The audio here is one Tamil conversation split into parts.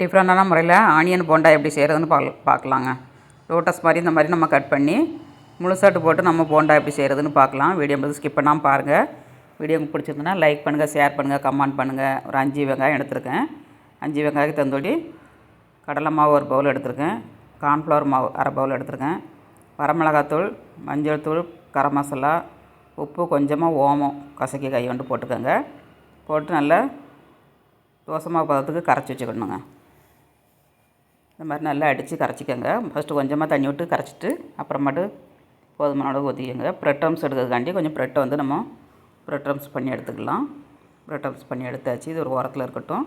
டிஃப்ரெண்டான முறையில் ஆனியன் போண்டா எப்படி செய்கிறதுன்னு பார்க்க பார்க்கலாங்க. லோட்டஸ் மாதிரி இந்த மாதிரி நம்ம கட் பண்ணி முழுசாட்டு போட்டு நம்ம போண்டா எப்படி செய்கிறதுன்னு பார்க்கலாம். வீடியோ வந்து ஸ்கிப் பண்ணாமல் பாருங்கள் வீடியோ உங்களுக்கு பிடிச்சிருந்தனா லைக் பண்ணுங்கள் ஷேர் பண்ணுங்கள் கமெண்ட் பண்ணுங்கள் ஒரு அஞ்சு வெங்காயம் எடுத்திருக்கேன். அஞ்சு வெங்காயத்துக்கு தந்தோடி கடலை மாவு ஒரு பவுல் எடுத்திருக்கேன். கார்ன்ஃப்ளவர் மாவு அரை பவுல் எடுத்திருக்கேன். வரமிளகாத்தூள் மஞ்சள் தூள் கரம் மசாலா உப்பு கொஞ்சமாக ஓமம் கசக்கி கை கொண்டு போட்டுக்கோங்க. போட்டு நல்லா தோசை மாவு பதத்துக்கு கரைச்சி வச்சுக்கணுங்க. இந்த மாதிரி நல்லா அடித்து கரைச்சிக்கோங்க. ஃபஸ்ட்டு கொஞ்சமாக தண்ணி விட்டு கரைச்சிட்டு அப்புறமாட்டு போதுமான அளவு ஊற்றிக்கோங்க ப்ரெட் ட்ரம்ஸ் எடுக்கிறதுக்காண்டி கொஞ்சம் ப்ரெட்டை வந்து நம்ம ப்ரெட் ட்ரம்ஸ் பண்ணி எடுத்துக்கலாம். ப்ரெட் ட்ரம்ஸ் பண்ணி எடுத்தாச்சு. இது ஒரு ஓரத்தில் இருக்கட்டும்.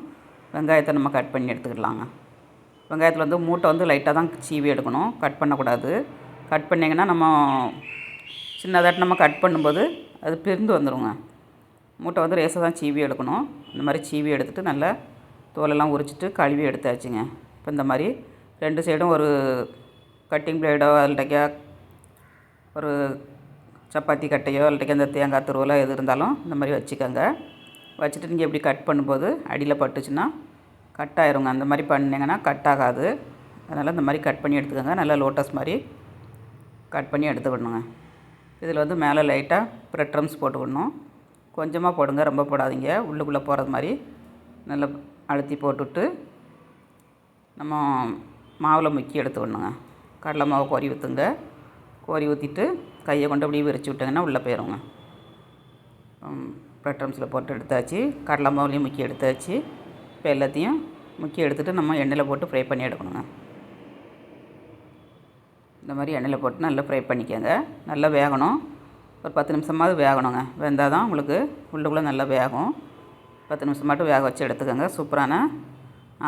வெங்காயத்தை நம்ம கட் பண்ணி எடுத்துக்கலாங்க. வெங்காயத்தில் வந்து மூட்டை வந்து லைட்டாக தான் சீவி எடுக்கணும். கட் பண்ணக்கூடாது. கட் பண்ணிங்கன்னா நம்ம சின்னதாட்டு நம்ம கட் பண்ணும்போது அது பிரிந்து வந்துடுங்க மூட்டை வந்து ரேசாக தான் சீவி எடுக்கணும். இந்த மாதிரி சீவி எடுத்துகிட்டு நல்லா தோலெல்லாம் உரிச்சிட்டு கழுவி எடுத்தாச்சுங்க. இப்போ இந்த மாதிரி ரெண்டு சைடும் ஒரு கட்டிங் பிளேடோ அல்லட்டக்கா ஒரு சப்பாத்தி கட்டையோ அல்லட்டக்கா இந்த தேங்காய் துருவலோ எது இருந்தாலும் இந்த மாதிரி வச்சுக்கோங்க. வச்சுட்டு நீங்கள் இப்படி கட் பண்ணும்போது அடியில் பட்டுச்சுன்னா கட் ஆயிருங்க. அந்த மாதிரி பண்ணிங்கன்னா கட் ஆகாது. அதனால் இந்த மாதிரி கட் பண்ணி எடுத்துக்கோங்க. நல்லா லோட்டஸ் மாதிரி கட் பண்ணி எடுத்துக்கணுங்க இதில் வந்து மேலே லைட்டாக ப்ரெட் ட்ரம்ஸ் போட்டுக்கணும். கொஞ்சமாக போடுங்க. ரொம்ப போடாதீங்க. உள்ளுக்குள்ளே போகிறது மாதிரி நல்லா அழுத்தி போட்டுவிட்டு நம்ம மாவில் முக்கி எடுத்துக்கணுங்க. கடலை மாவை கோரி ஊற்றுங்க கோரி ஊற்றிட்டு கையை கொண்டு அப்படியே விரிச்சு விட்டிங்கன்னா உள்ளே போயிருங்க ப்ரெட் ட்ரம்ஸில் போட்டு எடுத்தாச்சு. கடலை மாவுலேயும் முக்கி எடுத்தாச்சு. இப்போ எல்லாத்தையும் முக்கி எடுத்துகிட்டு நம்ம எண்ணெயில் போட்டு ஃப்ரை பண்ணி எடுக்கணுங்க. இந்த மாதிரி எண்ணெயில் போட்டு நல்லா ஃப்ரை பண்ணிக்கோங்க. நல்லா வேகணும். ஒரு பத்து நிமிஷமாவது வேகணுங்க. வெந்தால் தான் உங்களுக்கு உள்ளுக்குள்ளே நல்லா வேகும். பத்து நிமிஷம் மட்டும் வேக வச்சு எடுத்துக்கோங்க. சூப்பரான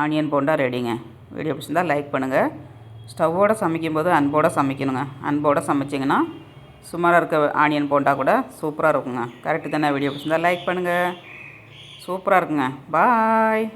ஆனியன் போண்டா ரெடிங்க. வீடியோ பிடிச்சிருந்தா லைக் பண்ணுங்கள் ஸ்டவ்வோடு சமைக்கும்போது அன்போடு சமைக்கணுங்க. அன்போடு சமைச்சிங்கன்னா சுமாராக இருக்க ஆனியன் போண்டா கூட சூப்பராக இருக்குங்க. கரெக்டு தானே? வீடியோ பிடிச்சிருந்தா லைக் பண்ணுங்கள் சூப்பராக இருக்குங்க. பாய்